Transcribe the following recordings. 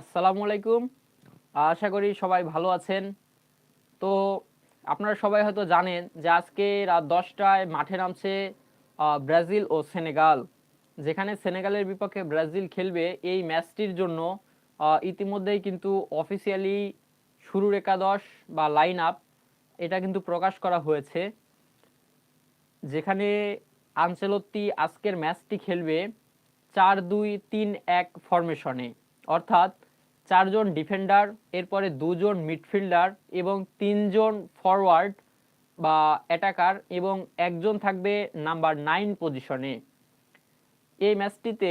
আসসালামু আলাইকুম। আশা করি সবাই ভালো আছেন। তো আপনারা সবাই হয়তো জানেন যে আজকে রাত দশটায় মাঠে নামছে ব্রাজিল ও সেনেগাল। যেখানে সেনেগালের বিপক্ষে ব্রাজিল খেলবে এই ম্যাচটির জন্য ইতিমধ্যেই কিন্তু অফিসিয়ালি শুরুর একাদশ বা লাইন আপ এটা কিন্তু প্রকাশ করা হয়েছে। যেখানে আনচেলত্তি আজকের ম্যাচটি খেলবে চার দুই তিন এক ফরমেশনে অর্থাৎ চারজন ডিফেন্ডার, এরপরে দুজন মিডফিল্ডার এবং তিনজন ফরওয়ার্ড বা অ্যাটাকার এবং একজন থাকবে নাম্বার নাইন পজিশনে। এই ম্যাচটিতে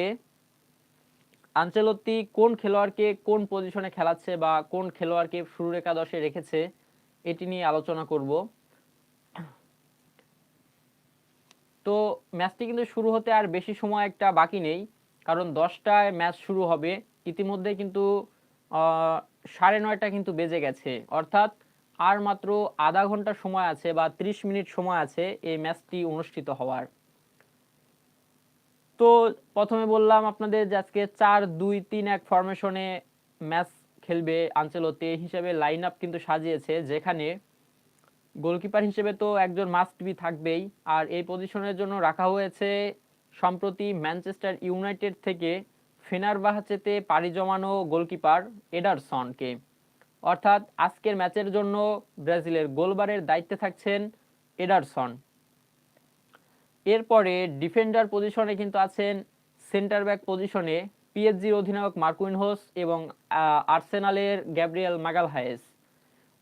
আনচেলত্তি কোন খেলোয়াড়কে কোন পজিশনে খেলাচ্ছে বা কোন খেলোয়াড়কে শুরুর একাদশে রেখেছে, এটি নিয়ে আলোচনা করব। তো ম্যাচটি কিন্তু শুরু হতে আর বেশি সময় একটা বাকি নেই, কারণ দশটায় ম্যাচ শুরু হবে। ইতিমধ্যে কিন্তু সাড়ে নয়টা কিন্তু বেজে গেছে। অর্থাৎ আর মাত্র আধা ঘণ্টা সময় আছে বা ত্রিশ মিনিট সময় আছে এই ম্যাচটি অনুষ্ঠিত হওয়ার। তো প্রথমে বললাম আপনাদের যে আজকে চার দুই তিন এক ফরমেশনে ম্যাচ খেলবে আঞ্চলতে হিসেবে লাইন আপ কিন্তু সাজিয়েছে, যেখানে গোলকিপার হিসেবে তো একজন মাস্ট বি থাকবেই। আর এই পজিশনের জন্য রাখা হয়েছে সম্প্রতি ম্যানচেস্টার ইউনাইটেড থেকে ফেনারবাহাচেতে পাড়ি জমানো গোলকিপার এডারসনকে। অর্থাৎ আজকের ম্যাচের জন্য ব্রাজিলের গোলবারের দায়িত্বে থাকছেন এডারসন। এরপরে ডিফেন্ডার পজিশনে কিন্তু আছেন সেন্টার ব্যাক পজিশনে পিএসজির অধিনায়ক মার্কুইনহোস এবং আহ, আর্সেনালের গ্যাব্রিয়েল মাগালহায়েস।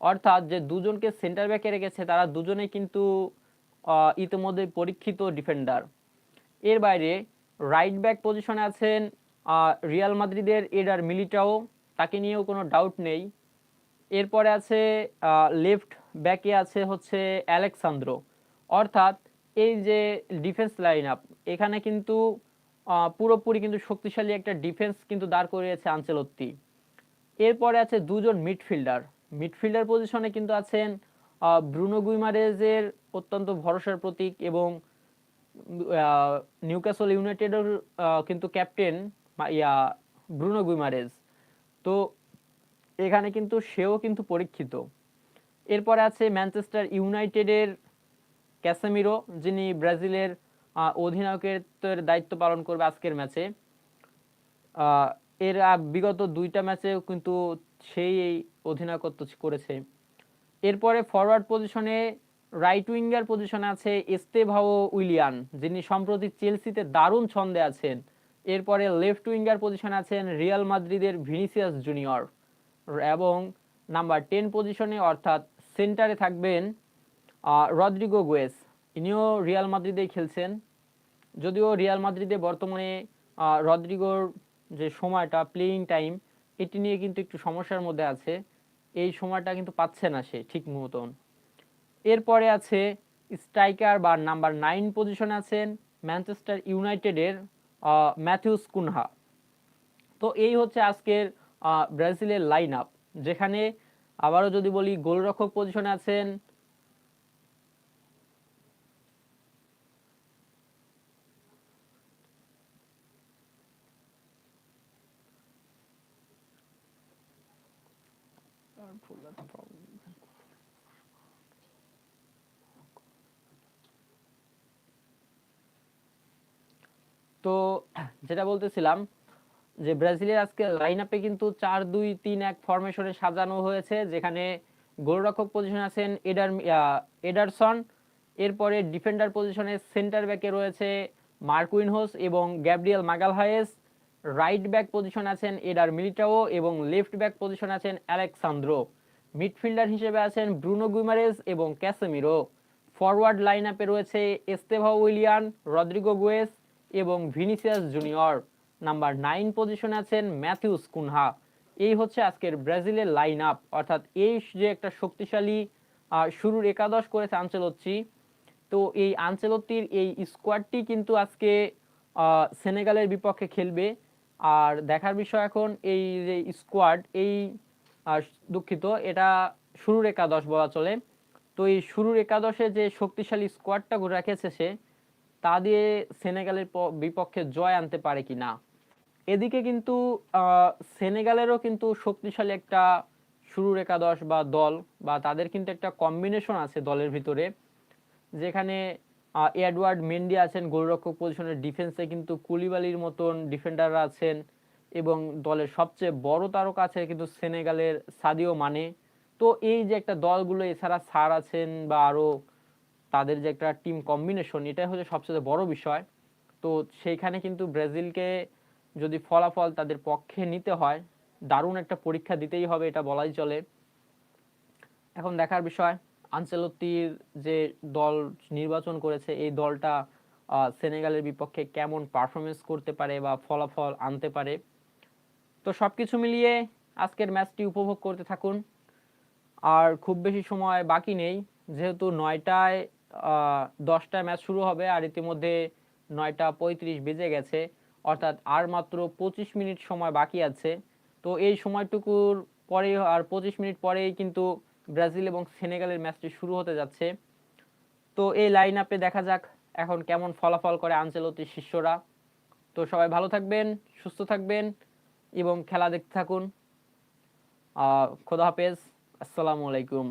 অর্থাৎ যে দুজনকে সেন্টার ব্যাকে রেখেছে তারা দুজনেই কিন্তু ইতিমধ্যে পরীক্ষিত ডিফেন্ডার। এর বাইরে রাইট ব্যাক পজিশনে আছেন রিয়াল মাদ্রিদের এডার মিলিটাও তাকে নিয়েও কোনো ডাউট নেই। এরপরে আছে লেফট ব্যাকে আছে হচ্ছে অ্যালেক্সান্দ্রো। অর্থাৎ এই যে ডিফেন্স লাইন আপ এখানে কিন্তু পুরোপুরি কিন্তু শক্তিশালী একটা ডিফেন্স কিন্তু দাঁড় করিয়েছে আঞ্চলত্তি। এরপরে আছে দুজন মিডফিল্ডার মিডফিল্ডার পজিশনে কিন্তু আছেন ব্রুনো গুইমারেজের অত্যন্ত ভরসার প্রতীক এবং নিউক্যাসল ইউনাইটেডের কিন্তু ক্যাপ্টেন ইয়া, ব্রুনো গুইমারেজ। তো এখানে কিন্তু সেও কিন্তু পরীক্ষিত। এরপরে আছে ম্যানচেস্টার ইউনাইটেডের ক্যাসেমিরো, যিনি ব্রাজিলের অধিনায়কের দায়িত্ব পালন করবে আজকের ম্যাচে। এর বিগত দুইটা ম্যাচেও কিন্তু সেই এই অধিনায়কত্ব করেছে। এরপরে ফরওয়ার্ড পজিশনে রাইট উইঙ্গার পজিশনে আছে এস্তেভাও উইলিয়ান, যিনি সম্প্রতি চেলসিতে দারুণ ছন্দে আছেন। এরপরে লেফট উইঙ্গার পজিশনে আছেন রিয়াল মাদ্রিদের ভিনিসিয়াস জুনিয়র। এবং নাম্বার টেন পজিশনে অর্থাৎ সেন্টারে থাকবেন রদ্রিগো গোয়েস। ইনিও রিয়াল মাদ্রিদেই খেলছেন। যদিও রিয়াল মাদ্রিদে বর্তমানে রদ্রিগোর যে সময়টা প্লেয়িং টাইম এটি নিয়ে কিন্তু একটু সমস্যার মধ্যে আছে। এই সময়টা কিন্তু পাচ্ছে না সে ঠিক মতন। এরপরে আছে স্ট্রাইকার বা নাম্বার নাইন পজিশনে আছেন ম্যানচেস্টার ইউনাইটেডের ম্যাথিউস কুনহা তো এই হচ্ছে আজকের ব্রাজিলের লাইন আপ যেখানে আবারও যদি বলি গোলরক্ষক পজিশনে আছেন তো যেটা বলতেছিলাম যে ব্রাজিলের আজকে লাইন আপে কিন্তু চার, দুই, তিন, এক ফরমেশনে সাজানো হয়েছে, যেখানে গোলরক্ষক পজিশনে আছেন এডার এডারসন, এরপরে ডিফেন্ডার পজিশনে সেন্টার ব্যাকে রয়েছে মার্কুইনহোস এবং Gabriel Magalhaes right back position আছেন এডার মিলিটাও এবং লেফট ব্যাক পজিশন আছেন অ্যালেক্সান্দ্রো মিডফিল্ডার হিসেবে আছেন ব্রুনো গুইমারেজ এবং ক্যাসেমিরো। ফরওয়ার্ড লাইন আপে রয়েছে এস্তেভা উইলিয়ান, রদ্রিগো গুয়েস এবং ভিনিসিয়াস জুনিয়র নাম্বার নাইন পজিশনে আছেন ম্যাথিউস কুনহা। এই হচ্ছে আজকের ব্রাজিলের লাইন আপ অর্থাৎ এই যে একটা শক্তিশালী শুরুর একাদশ করেছে আঞ্চলত্রি তো এই আঞ্চলত্রির এই স্কোয়াডটি কিন্তু আজকে সেনেগালের বিপক্ষে খেলবে। আর দেখার বিষয় এখন এই যে স্কোয়াড এই দুঃখিত, এটা শুরুর একাদশ বলা চলে। তো এই শুরুর একাদশে যে শক্তিশালী স্কোয়াডটা ঘুরে রেখেছে সে তা দিয়ে সেনেগালের বিপক্ষে জয় আনতে পারে কি না? এদিকে কিন্তু সেনেগালেরও কিন্তু শক্তিশালী একটা শুরুর একাদশ বা দল বা তাদের কিন্তু একটা কম্বিনেশন আছে দলের ভিতরে, যেখানে এডওয়ার্ড মেন্ডি আছেন গোলরক্ষক পজিশনের ডিফেন্সে কিন্তু কুলিবালির মতন ডিফেন্ডাররা আছেন এবং দলের সবচেয়ে বড় তারকা আছে কিন্তু সেনেগালের সাদিও মানে। তো এই যে একটা দলগুলো এছাড়া সার আছেন বা আরও তাদের যে একটা টিম কম্বিনেশন এটাই হচ্ছে সবচেয়ে বড় বিষয়। তো সেইখানে কিন্তু ব্রাজিলকে যদি ফলাফল তাদের পক্ষে নিতে হয়, দারুণ একটা পরীক্ষা দিতেই হবে, এটা বলাই চলে। এখন দেখার বিষয়, আনচেলত্তির যে দল নির্বাচন করেছে, এই দলটা সেনেগালের বিপক্ষে কেমন পারফরমেন্স করতে পারে বা ফলাফল আনতে পারে। তো সব কিছু মিলিয়ে আজকের ম্যাচটি উপভোগ করতে থাকুন। আর খুব বেশি সময় বাকি নেই, যেহেতু নয়টায় আহ, দশটায় ম্যাচ শুরু হবে আর ইতিমধ্যে নয়টা পঁয়ত্রিশ বেজে গেছে। অর্থাৎ আর মাত্র পঁচিশ মিনিট সময় বাকি আছে। তো এই সময়টুকুর পরেই আর পঁচিশ মিনিট পরেই কিন্তু ব্রাজিল এবং সেনেগালের ম্যাচটি শুরু হতে যাচ্ছে। তো এই লাইন আপে দেখা যাক এখন কেমন ফলাফল করে আঞ্চলতির শিষ্যরা। তো সবাই ভালো থাকবেন সুস্থ থাকবেন এবং খেলা দেখতে থাকুন। খোদা হাফেজ। আসসালামু আলাইকুম।